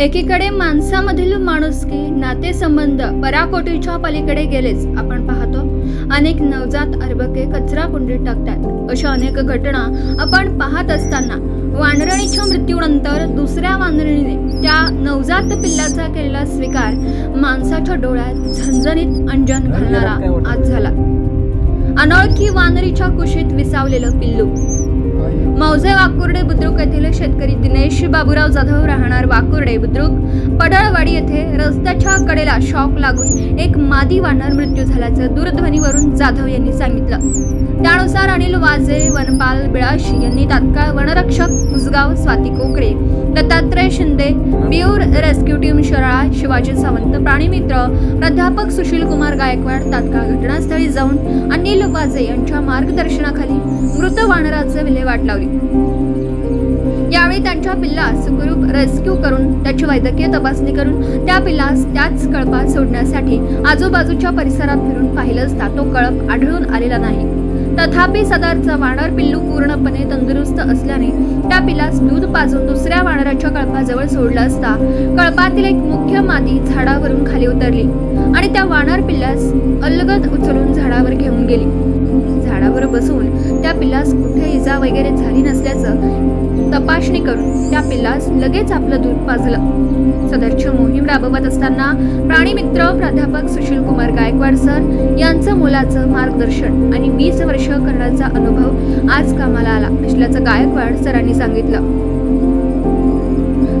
एकीकडे माणसामधील माणुसकी नातेसंबंध पराकोटीच्या पलीकडे गेलेच आपण पाहतो. अनेक नवजात अर्भके कचरा कुंडीत टाकतात. अशा अनेक घटना आपण पाहत असताना वानरणीच्या मृत्यूनंतर दुसऱ्या वानरणीने त्या नवजात पिल्लाचा केलेला स्वीकार माणसाच्या डोळ्यात झणझणीत अंजन घालणारा आज झाला. अनोळखी वानरीच्या कुशीत विसावलेलं पिल्लू. मौजे वाकुर्डे बुद्रुक येथील शेतकरी दिनेश बाबूराव जाधव राहणार वाकुर्डे बुद्रुक. पडळवाडी येथे रस्त्याच्या कडेला शॉक लागून एक मादी वानर मृत्यू झाल्याचं दूरध्वनीवरून जाधव यांनी सांगितलं. त्यानुसार अनिल वाजे वनपाल बिळाशी यांनी तात्काळ वनरक्षक उसगाव स्वाती कोकरे दत्तात्रय शिंदे बियूर रेस्क्यू टीम शराळा शिवाजी सावंत प्राणीमित्र प्राध्यापक सुशील कुमार गायकवाड तात्काळ घटनास्थळी जाऊन अनिल वाजे यांच्या मार्गदर्शनाखाली मृत वानराचं विल्हेवाट लावली. यावेळी त्यांच्या पिल्लास सुखरूप रेस्क्यू करून त्याची वैद्यकीय तपासणी करून त्या पिल्लास त्याच कळपात सोडण्यासाठी आजूबाजूच्या परिसरात फिरून पाहिलं असता तो कळप आढळून आलेला नाही. तथापि सदरचा वानर पिल्लू पूर्णपणे तंदुरुस्त असल्याने त्या पिल्लास दूध पाजून दुसऱ्या वानराच्या कळपाजवळ सोडलं असता कळपातील एक मुख्य मादी झाडावरून खाली उतरली आणि त्या वानर पिल्लास अलगद उचलून झाडावर घेऊन गेली. झाडावर बसून त्या पिल्लास कुठे इजा वगैरे झाली नसल्याचं तपासणी करून त्या पिल्लास लगेच आपलं दूध पाजलं. सदरची मोहीम राबवत असताना प्राणीमित्र प्राध्यापक सुशील कुमार गायकवाड सर यांचं मुलाचं मार्गदर्शन आणि वीस वर्ष करण्याचा अनुभव आज कामाला आला असल्याचं गायकवाड सरांनी सांगितलं.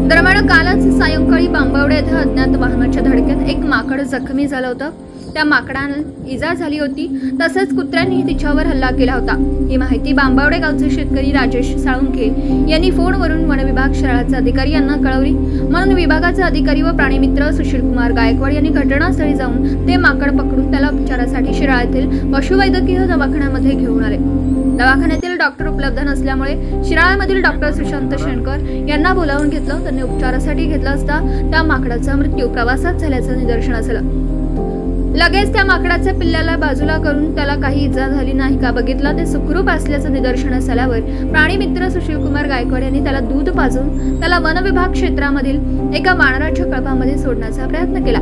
दरम्यान कालच सायंकाळी बांबवडे येथे अज्ञात वाहनाच्या धडकेत एक माकड जखमी झालं होतं. त्या माकडांना इजा झाली होती तसंच कुत्र्यांनी तिच्यावर हल्ला केला होता. ही माहिती बांबावडे गावचे शेतकरी राजेश साळुंखे यांनी फोनवरून वनविभाग शहराचे अधिकारी यांना कळवली. म्हणून विभागाचे अधिकारी व प्राणीमित्र सुशील कुमार गायकवाड यांनी घटनास्थळी जाऊन ते माकड पकडून त्याला उपचारासाठी शिराळा येथील पशुवैद्यकीय दवाखान्यामध्ये घेऊन आले. दवाखान्यातील डॉक्टर उपलब्ध नसल्यामुळे शिराळ्यामधील डॉक्टर सुशांत शेणकर यांना बोलावून घेतलं. त्यांनी उपचारासाठी घेतला असता त्या माकडाचा मृत्यू प्रवासात झाल्याचं निदर्शनास आलं. लगेच त्या माकडाच्या पिल्ल्याला बाजूला करून त्याला काही इजा झाली नाही का बघितलं? ते सुखरूप असल्याचं निदर्शनास आल्यावर प्राणीमित्र सुशील कुमार गायकवाड यांनी त्याला दूध पाजून त्याला वनविभाग क्षेत्रामधील एका वानराच्या कळपामध्ये सोडण्याचा प्रयत्न केला.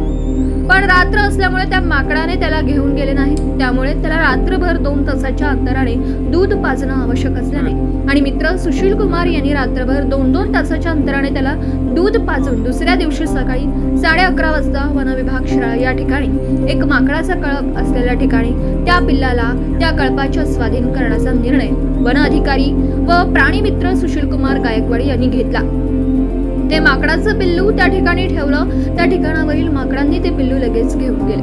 पण रात्र असल्यामुळे त्या माकडाने त्याला घेऊन गेले नाही त्यामुळे त्याला रात्रभर दोन तासाच्या अंतराने दूध पाजणं आवश्यक असल्याने. आणि मित्र सुशील कुमार यांनी रात्रभर दोन दोन तासाच्या अंतराने त्याला दूध पाजून दुसऱ्या दिवशी सकाळी साडे अकरा वाजता वनविभाग शिराळा या ठिकाणी एक माकडाचा कळप असलेल्या ठिकाणी त्या पिल्लाला त्या कळपाच्या स्वाधीन करण्याचा निर्णय वन अधिकारी व प्राणीमित्र सुशील कुमार गायकवाड यांनी घेतला. ते माकडाचं पिल्लू त्या ठिकाणी ठेवलं. त्या ठिकाणावरील माकडांनी ते पिल्लू लगेच घेऊन गेले.